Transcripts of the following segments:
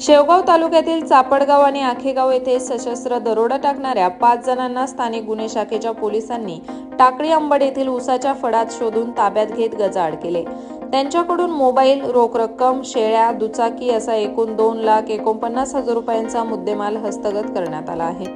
शेवगाव तालुक्यातील चापडगाव आणि आखेगाव येथे सशस्त्र दरोडा टाकणाऱ्या पाच जणांना स्थानिक गुन्हे शाखेच्या पोलिसांनी टाकळी अंबड येथील उसाच्या फडात शोधून ताब्यात घेत गजाआड केले. त्यांच्याकडून मोबाईल रोख रक्कम शेळ्या दुचाकी असा एकूण दोन लाख एकोणपन्नास हजार रुपयांचा मुद्देमाल हस्तगत करण्यात आला आहे.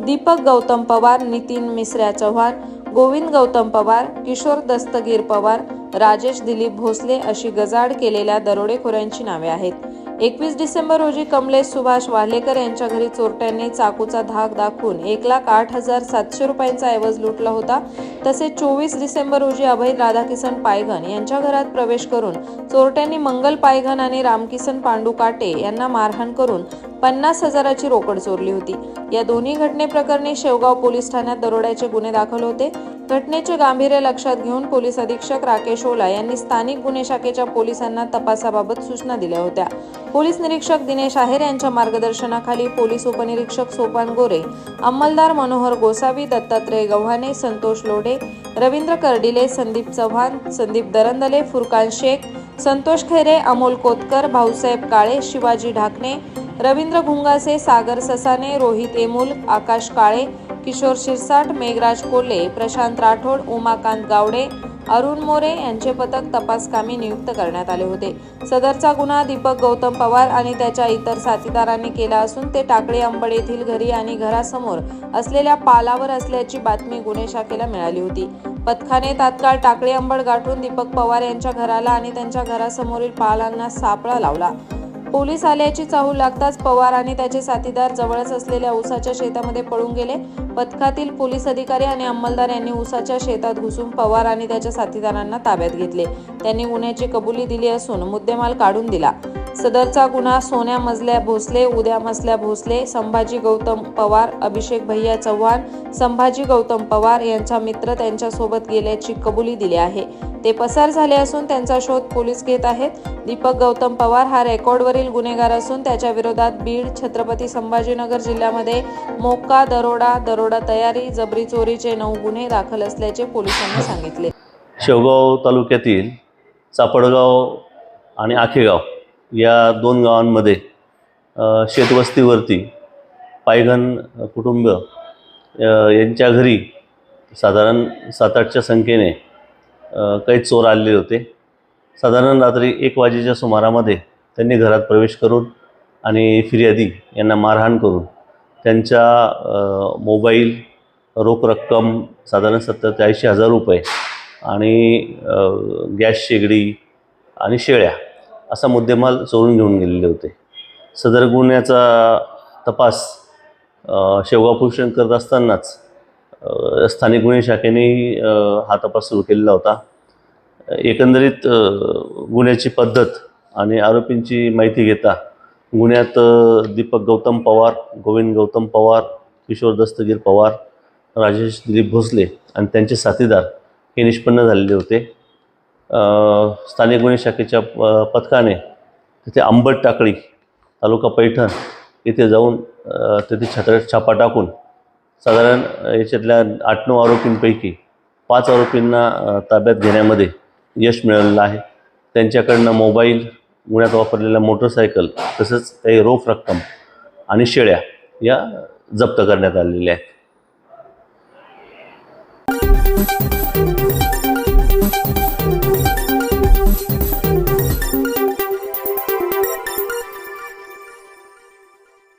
दीपक गौतम पवार नितीन मिसऱ्या चव्हाण गोविंद गौतम पवार किशोर दस्तगीर पवार राजेश दिलीप भोसले अशी गजाड केलेल्या दरोडेखोरांची नावे आहेत. एकवीस डिसेंबर रोजी कमलेश सुभाष वालेकर यांच्या घरी चोरट्यांनी चाकूचा धाक दाखवून एक लाख आठ हजार सातशे रुपयांचा ऐवज लुटला होता. तसेच चोवीस डिसेंबर रोजी अभय राधाकिसन पायघन यांच्या घरात प्रवेश करून चोरट्यांनी मंगल पायघन आणि रामकिसन पांडू काटे यांना मारहाण करून पन्नास हजाराची रोकड चोरली होती. या दोन्ही घटनेप्रकरणी शेवगाव पोलीस ठाण्यात दरोड्याचे गुन्हे दाखल होते. घटनेचे गांभीर्य लक्षात घेऊन पोलीस अधीक्षक राकेश ओला यांनी स्थानिक गुन्हे शाखेच्या पोलिसांना तपासाबाबत सूचना दिल्या होत्या. पोलीस निरीक्षक दिनेश आहेर यांच्या मार्गदर्शनाखाली पोलीस उपनिरीक्षक सोपान गोरे अंमलदार मनोहर गोसावी दत्तात्रय गव्हाणे संतोष लोढे रवींद्र कर्डिले संदीप चव्हाण संदीप दरंदले फुरकान शेख संतोष खैरे अमोल कोतकर भाऊसाहेब काळे शिवाजी ढाकणे रवींद्र भुंगासे सागर ससाने रोहित एमुल आकाश काळे किशोर शिरसाट मेघराज कोल्हे प्रशांत राठोड उमाकांत गावडे अरुण मोरे यांचे पथक तपासकामी नियुक्त करण्यात आले होते. सदरचा गुन्हा दीपक गौतम पवार आणि त्याच्या इतर साथीदारांनी केला असून ते टाकळी अंबड येथील घरी आणि घरासमोर असलेल्या पालावर असल्याची बातमी गुन्हे शाखेला मिळाली होती. पथकाने तात्काळ टाकळी अंबड गाठून दीपक पवार यांच्या घराला आणि त्यांच्या घरासमोरील पालांना सापळा लावला. पोलीस आल्याची चाहूल लागताच पवार आणि त्याचे साथीदार जवळच असलेल्या ऊसाच्या शेतामध्ये पळून गेले. पथकातील पोलीस अधिकारी आणि अंमलदार यांनी ऊसाच्या शेतात घुसून पवार आणि त्याच्या साथीदारांना ताब्यात घेतले. त्यांनी गुन्ह्याची कबुली दिली असून मुद्देमाल काढून दिला. सदरचा गुन्हा सोन्या मजल्या भोसले उद्या मसल्या भोसले संभाजी गौतम पवार अभिषेक भैया चव्हाण संभाजी गौतम पवार यांचा मित्र त्यांच्यासोबत गेल्याची कबुली दिली आहे. ते पसार झाले असून त्यांचा शोध पोलीस घेत आहेत. दीपक गौतम पवार हा रेकॉर्डवरील गुन्हेगार असून त्याच्या विरोधात बीड छत्रपती संभाजीनगर जिल्ह्यामध्ये मोक्का दरोडा दरोडा तयारी जबरी चोरीचे नऊ गुन्हे दाखल असल्याचे पोलिसांनी सांगितले. शेवगाव तालुक्यातील चापडगाव आणि आखेगाव या दोन गावांमध्ये शेतवस्तीवरती पायघन कुटुंब यांच्या घरी साधारण सात आठच्या संख्येने काही चोर आलेले होते. साधारण रात्री एक वाजेच्या सुमारामध्ये त्यांनी घरात प्रवेश करून आणि फिर्यादी यांना मारहाण करून त्यांच्या मोबाईल रोख रक्कम साधारण सत्तर ते ऐंशी हजार रुपये आणि गॅस शेगडी आणि शेळ्या असा मुद्देमाल चोरून घेऊन गेलेले होते. सदर गुन्ह्याचा तपास अ, करत असतानाच स्थानिक गुन्हे शाखेने हा तपास सुरू केलेला होता. एकंदरीत गुन्ह्याची पद्धत आणि आरोपींची माहिती घेता गुन्ह्यात दीपक गौतम पवार गोविंद गौतम पवार किशोर दस्तगीर पवार राजेश दिलीप भोसले आणि त्यांचे साथीदार हे निष्पन्न झालेले होते. स्थानिक गुन्हे शाखेच्या प- पथकाने तिथे आंबट टाकळी तालुका पैठण इथे जाऊन तिथे छात्र छापा टाकून साधारण याच्यातल्या आठ नऊ आरोपींपैकी पाच आरोपींना ताब्यात घेण्यामध्ये यश मिळालेलं आहे. त्यांच्याकडनं मोबाईल गुन्ह्यात वापरलेल्या मोटरसायकल तसंच काही रोख रक्कम आणि शेळ्या या जप्त करण्यात आलेल्या आहेत.